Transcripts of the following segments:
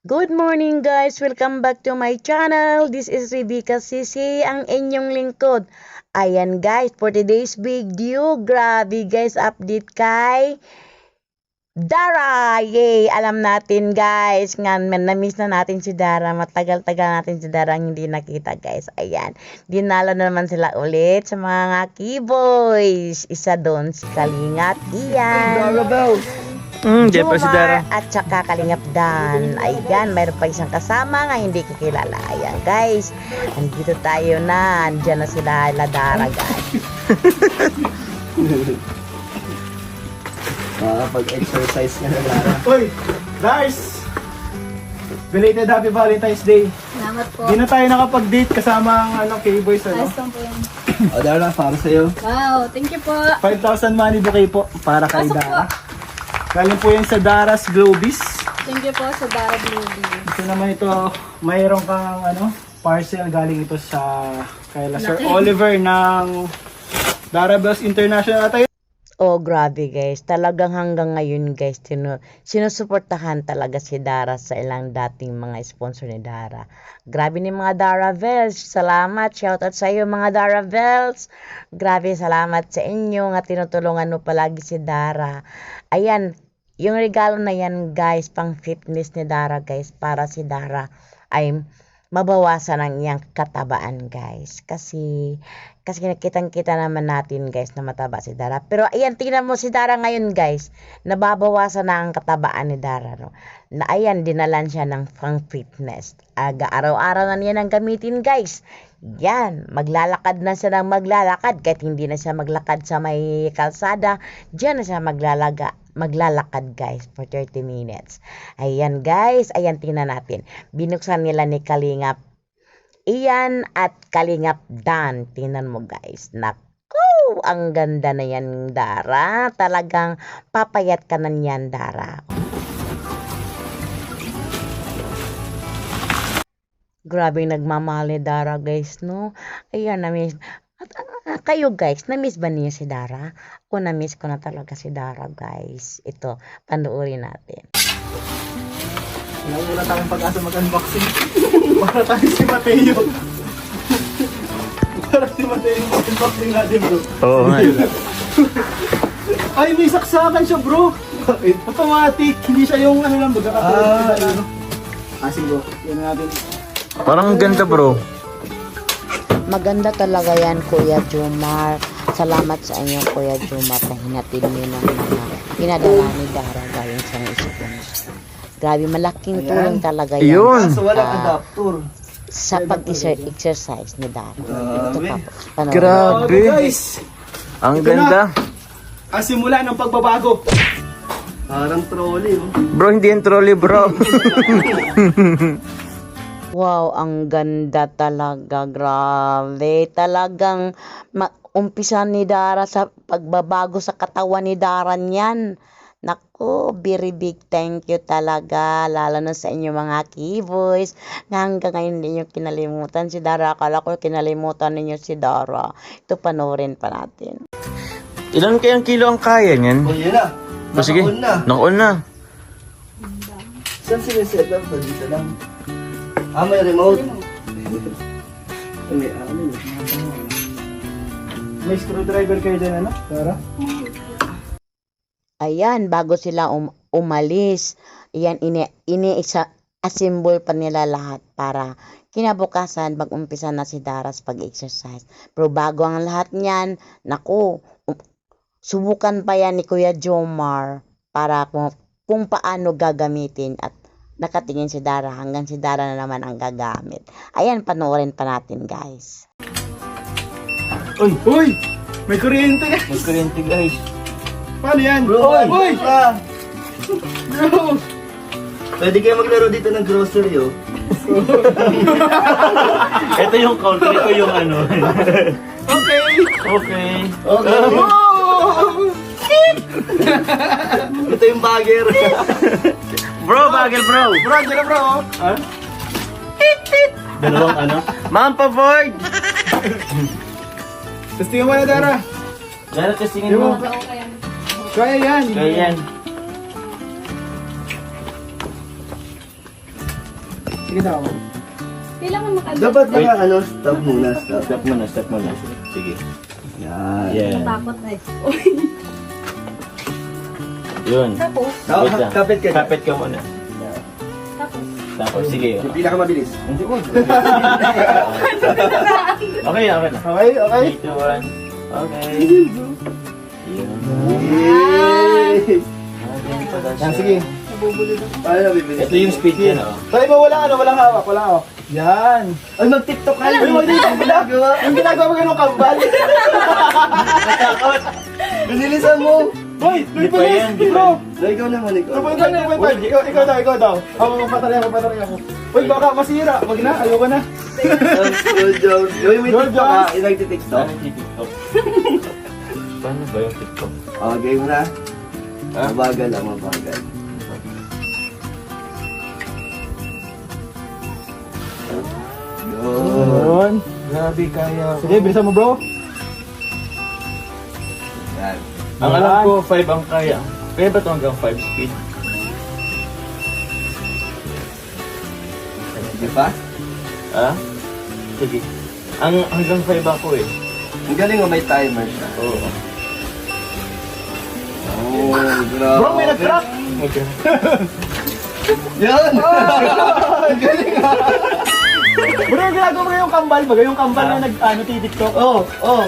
Good morning guys! Welcome back to my channel. This is Rebecca Sisi, ang inyong lingkod. Ayan guys, for today's video, grabe guys, update kay Dara! Yay! Alam natin guys, nga na-miss na natin si Dara. Matagal-tagal natin si Dara hindi nakita guys. Ayan, dinalo na naman sila ulit sa mga keyboys. Isa doon si Kalingat Ian. Hmm, Jeff si Dara. At saka Kalingap Dan. Ayan, mayroon pa isang kasama nga hindi ko kilala. Ayan, guys. Andito tayo na. Andiyan na sila, Ladara, guys. Makakapag-exercise ka na Lara. Uy, Lars! Belated Happy Valentine's Day. Salamat po. Di na tayo nakapag-date kasama ang ano, K-Boys. Ano? Ayos lang po. O Dara, para sa'yo. Wow, thank you po. 5,000 money bouquet po para kay Pasok Dara. Galing po yan sa Dara's Globis. Thank you po sa Dara Beauty. Ito naman ito, mayroon kang ano, parcel galing ito sa kay Sir. Oliver ng Dara Bells International. At ayun, Oh, grabe guys. Talagang hanggang ngayon guys, sinu sinusuportahan talaga si Dara sa ilang dating mga sponsor ni Dara. Grabe ni mga Dara Vels. Salamat. Shoutout sa iyo mga Dara Vels. Grabe, salamat sa inyo nga tinutulungan mo palagi si Dara. Ayan, yung regalo na yan guys, pang fitness ni Dara guys, para si Dara ay mabawasan ang iyang katabaan guys. Kasi kasi nakitang kita naman natin guys na mataba si Dara. Pero ayan, tingnan mo si Dara ngayon guys. Nababawasan na ang katabaan ni Dara. No? Na ayan, dinalan siya ng pang fitness. Aga, araw-araw na niya nang gamitin guys. Yan, maglalakad na siya ng maglalakad. Kahit hindi na siya maglakad sa may kalsada, diyan na siya maglalaga maglalakad guys for 30 minutes. Ayan guys, ayan tingnan natin. Binuksan nila ni Kalingap Iyan at Kalingap Dan. Tingnan mo guys. Naku, ang ganda na yan Dara. Talagang papayat ka na yan Dara. Grabe nagmamahal ni Dara guys no. Ayan miss. At, ah, kayo guys, na-miss ba niyo si Dara? Ako na-miss ko na talaga si Dara guys. Ito, panoorin natin. Wala tayong pag-asa mag-unboxing. Para tayo si Mateo. Para si Mateo yung unboxing natin bro. Oo nga. Ay, may saksakan siya bro. Automatic. Hindi siya yung ano lang, baga Ah, ano. Ah, sige bro. Yan natin. Parang ganda bro. Maganda talaga yan, Kuya Jumar. Salamat sa inyo, Kuya Jumar, na hinatid niyo ng mga pinadala ni Dara galing sa sponsor. Grabe, malaking tulong talaga yan Yun. Kaso walang Ah. adapter. sa pag-exercise ni Dara. Ito pa po. Grabe. guys. Ang Ito ganda. Ang simula ng pagbabago. Parang trolley. Oh. Bro, hindi yung trolley bro. Wow, ang ganda talaga. Grabe. Talagang umpisa ni Dara sa pagbabago sa katawan ni Dara niyan. Nako, very big thank you talaga. Lalo na sa inyo mga keyboys. Na hanggang ngayon hindi nyo kinalimutan si Dara. Akala ko kinalimutan ninyo si Dara. Ito panoorin pa natin. Ilan kayang kilo ang kaya niyan? Oh, yun na. O sige, Nakaon na. nakaon na. Saan siniset up? Dito lang. Ah, may remote. Ay, may ano. May screwdriver kayo din ano? Tara. Ayan, bago sila um- umalis, ayan, ini, ini isa, assemble pa nila lahat para kinabukasan mag-umpisa na si Daras pag-exercise. Pero bago ang lahat niyan, naku, um- subukan pa yan ni Kuya Jomar para kung, kung paano gagamitin at nakatingin si Dara hanggang si Dara na naman ang gagamit. Ayan, panoorin pa natin guys. Uy, uy! May kuryente guys. Mas kuryente guys. Paano yan? Bro, Uy! uy! Ah, Bro! pwede kayo maglaro dito ng grocery oh. Ito yung counter, ito yung ano. Okay! okay. Okay. Oh! Ito yung bagger. Bro, bagel bro. Bro, dyan na bro! Ha? Dalawang ano? Ma'am, pa-board! Testingan mo na, Dara. Dara, testingin Yung mo. Kaya yan. Kaya yan. Sige daw. Kailangan maka Dapat naka ano, stop muna, stop. Stop muna, stop muna. Sige. Yan. Yan. Takot na eh. Yun. Tapos, Oh, Wait lang. kapit ka. Kapit ka muna. tapos. Tapos, sige. Yung pinakamabilis. Hindi mo. Okay, okay na. Okay, okay. 3, 2, 1. Okay. Yun. Yay! Ayan pala siya. Yan, sige. Paano nabibili? Ito yung speed niya, no? Tayo mo walang ano, walang hawak, walang hawak. Yan. Ay, mag-tiktok ka. Wag dito. Ang ginagawa. Yung ginagawa mo ganun kambal. Binilisan mo. Hoy, Di pa yan, di pa bro. Na ikaw naman, ikaw. 2.5, 2.5. Ikaw, ikaw daw, ikaw daw. Ako, patalay ako, patalay ako. Uy, baka masira. Wag na, ayoko na. Good job. Yung may tiktok job. ka, yung nagtitiktok. Saan yung TikTok? Paano ba yung TikTok? Oh, game na. Ha? Mabagal lang, mabagal. Go. Yun. Grabe kaya. Sige, bilisan mo bro. Ang alam ko, 5 ang kaya. Kaya ba ito hanggang 5 speed? Sige pa? Ha? Sige. Ang hanggang 5 ako eh. Ang galing mo, may timer siya. Oo. Oh, grabe. Bro, may nag-crack. Okay. Yan! Bro, yung ginagawa mo yung kambal. Baga yung kambal na nag, ano, titiktok. Oh, oh.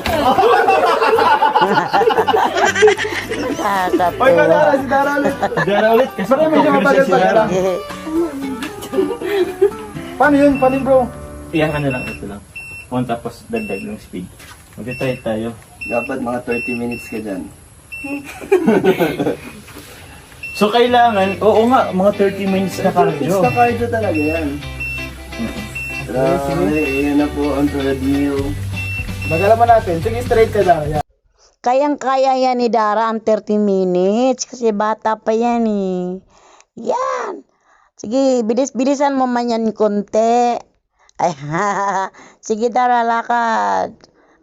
Oy, ikaw Nakakatuwa. Dara, si Dara ulit. Dara ulit kasi Bro, medyo mabagal pa lang. Paano yun? Paano yun, bro? Yang ano lang, ito lang. One tapos dagdag ng speed. Mag-try tayo. Dapat mga 30 minutes ka dyan. So kailangan, oo nga, mga 30 minutes na cardio. Sa cardio talaga yan. Grabe, yan na po ang treadmill. Bagala mo natin. Sige, straight ka. Yan. Kayang-kaya yan ni Dara ang 30 minutes kasi bata pa yan eh. Yan. Sige, bilis-bilisan mo man yan konti. Ay, Sige, Dara, lakad.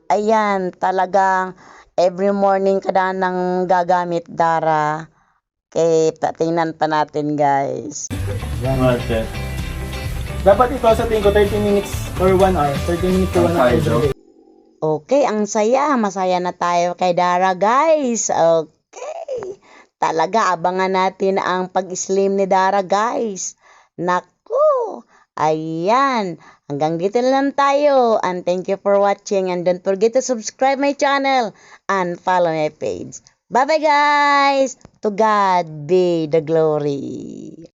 Ayan, talagang every morning ka na nang gagamit, Dara. Okay, tingnan pa natin, guys. Okay. Dapat ito sa tingin ko 30 minutes or 1 hour. 30 minutes to 1 hour. Cardio. every day. Okay, ang saya. Masaya na tayo kay Dara, guys. Okay. Talaga, abangan natin ang pag-slim ni Dara, guys. Naku. Ayan. Hanggang dito na lang tayo. And thank you for watching. And don't forget to subscribe my channel and follow my page. Bye-bye, guys. To God be the glory.